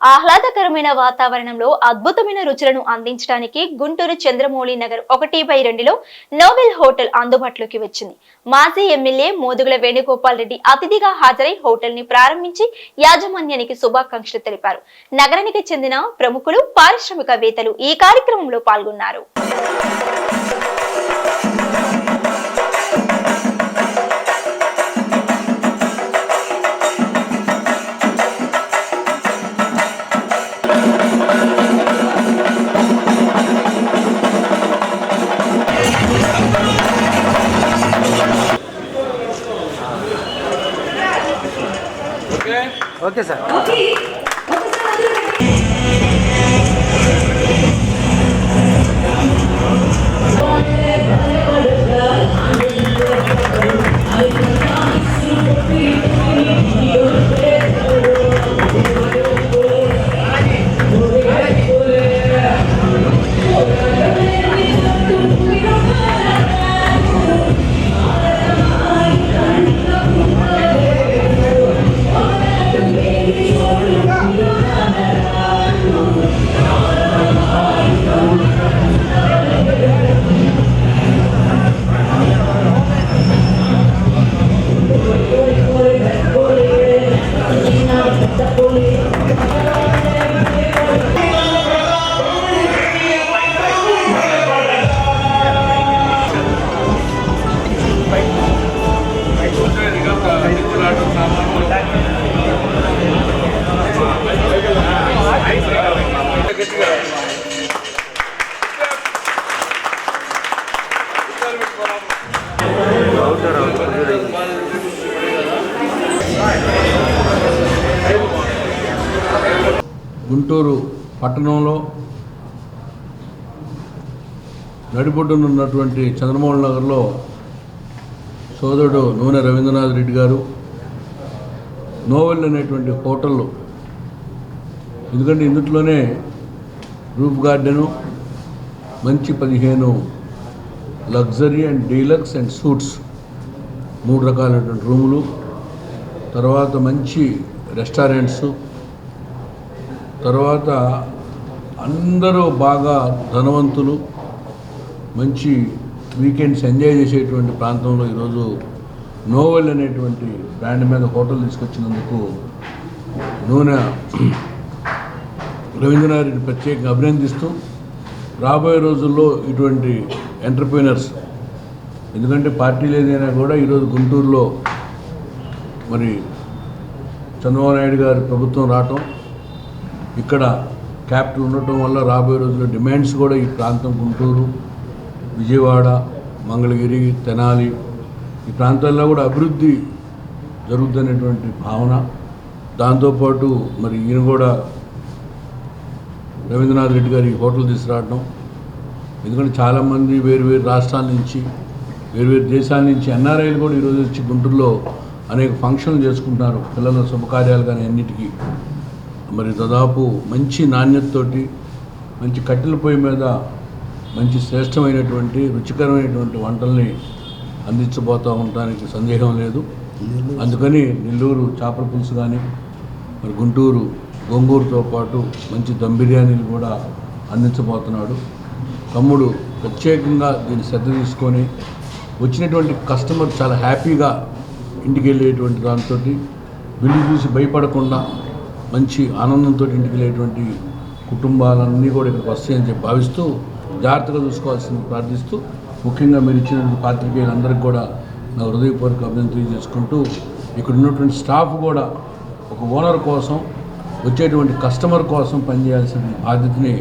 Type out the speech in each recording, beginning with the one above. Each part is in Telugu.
ఆహ్లాదకరమైన వాతావరణంలో అద్భుతమైన రుచులను అందించడానికి గుంటూరు చంద్రమౌళి నగర్ ఒకటి బై రెండులో నోవెల్ హోటల్ అందుబాటులోకి వచ్చింది. మాజీ ఎమ్మెల్యే మోదుగుల వేణుగోపాల్ రెడ్డి అతిథిగా హాజరై హోటల్ని ప్రారంభించి యాజమాన్యానికి శుభాకాంక్షలు తెలిపారు. నగరానికి చెందిన ప్రముఖులు పారిశ్రామికవేత్తలు ఈ కార్యక్రమంలో పాల్గొన్నారు. Okay sir. గుంటూరు పట్టణంలో నడిపొడ్డునున్నటువంటి చంద్రమోహన్ నగర్లో సోదరుడు నూనె రవీంద్రనాథ్ రెడ్డి గారు నోవెల్ అనేటువంటి హోటల్ ఎందుకంటే ఇందుట్లోనే రూఫ్ గార్డెను మంచి పదిహేను luxury and deluxe and suites మూడు రకాలైనటువంటి రూములు తర్వాత మంచి రెస్టారెంట్స్ తర్వాత అందరూ బాగా ధనవంతులు మంచి వీకెండ్స్ ఎంజాయ్ చేసేటువంటి ప్రాంతంలో ఈరోజు నోవెల్ అనేటువంటి బ్రాండ్ మీద హోటల్ తీసుకొచ్చినందుకు నూనె రవీంద్రనాథ్ రెడ్డి ప్రత్యేకంగా అభినందిస్తూ రాబోయే రోజుల్లో ఇటువంటి ఎంటర్ప్రీనర్స్ ఎందుకంటే పార్టీలు ఏదైనా కూడా ఈరోజు గుంటూరులో మరి చంద్రబాబు నాయుడు గారి ప్రభుత్వం రావటం ఇక్కడ క్యాపిటల్ ఉండటం వల్ల రాబోయే రోజుల్లో డిమాండ్స్ కూడా ఈ ప్రాంతం గుంటూరు విజయవాడ మంగళగిరి తెనాలి ఈ ప్రాంతాల్లో కూడా అభివృద్ధి జరుగుతున్నటువంటి భావన. దాంతోపాటు మరి ఈయన కూడా రవీంద్రనాథ్ రెడ్డి గారి హోటల్ తీసుకురావడం ఎందుకంటే చాలామంది వేరు వేరు రాష్ట్రాల నుంచి వేరు వేరు దేశాల నుంచి ఎన్ఆర్ఐలు కూడా ఈరోజు వచ్చి గుంటూరులో అనేక ఫంక్షన్లు చేసుకుంటున్నారు. పిల్లల శుభకార్యాలు కానీ అన్నిటికీ. మరి దాదాపు మంచి నాణ్యతతోటి మంచి కట్టెల పొయ్యి మీద మంచి శ్రేష్టమైనటువంటి రుచికరమైనటువంటి వంటల్ని అందించబోతూ ఉండటానికి సందేహం లేదు. అందుకని నెల్లూరు చేపల పులుసు కానీ మరి గుంటూరు గోంగూరుతో పాటు మంచి దమ్ బిర్యానీలు కూడా అందించబోతున్నాడు. తమ్ముడు ప్రత్యేకంగా దీన్ని శ్రద్ధ తీసుకొని వచ్చినటువంటి కస్టమర్ చాలా హ్యాపీగా ఇంటికి వెళ్ళేటువంటి దాంతో బిల్లు చూసి భయపడకుండా మంచి ఆనందంతో ఇంటికి వెళ్ళేటువంటి కుటుంబాలన్నీ కూడా ఇక్కడికి వస్తాయని చెప్పి భావిస్తూ జాగ్రత్తగా చూసుకోవాల్సింది ప్రార్థిస్తూ ముఖ్యంగా మీరు ఇచ్చిన పాత్రికేయులందరికీ కూడా నా హృదయపూర్వక అభినందన తెలియజేసుకుంటూ ఇక్కడ ఉన్నటువంటి స్టాఫ్ కూడా ఒక ఓనర్ కోసం వచ్చేటువంటి కస్టమర్ కోసం పనిచేయాల్సిన బాధ్యతని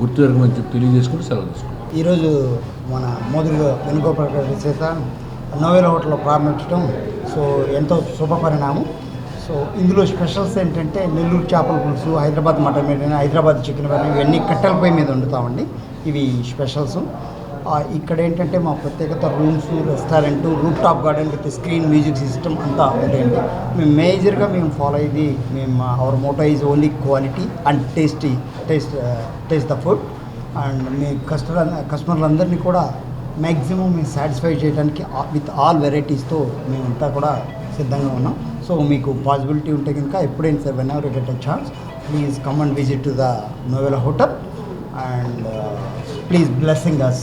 గుర్తుపెరగమని చెప్పి తెలియజేసుకుని సెలవు తీసుకున్నాం ఈరోజు మన మోదురు వేణుగోపాల్ విశేష చేత నోవెల్ హోటల్లో ప్రారంభించడం సో ఎంతో శుభ పరిణామం. సో ఇందులో స్పెషల్స్ ఏంటంటే నెల్లూరు చేపల పులుసు హైదరాబాద్ మటన్ బిర్యానీ హైదరాబాద్ చికెన్ బిర్యానీ ఇవన్నీ కట్టెల పొయ్యి మీద వండుతామండి. ఇవి స్పెషల్స్. ఇక్కడ ఏంటంటే మా ప్రత్యేకత rooms restaurant roof top garden with screen music system అంతా ఉంటాయండి మేము మేజర్గా మేము ఫాలో అయ్యేది మేము our motto is only quality and tasty taste taste the food and me customer కస్టమర్లందరినీ కూడా మ్యాక్సిమం మేము సాటిస్ఫై చేయడానికి విత్ ఆల్ వెరైటీస్తో మేమంతా కూడా సిద్ధంగా ఉన్నాం. సో మీకు పాసిబిలిటీ ఉంటే కనుక ఎప్పుడైనా sir whenever get a chance please come and visit to the Novella hotel and please blessing us.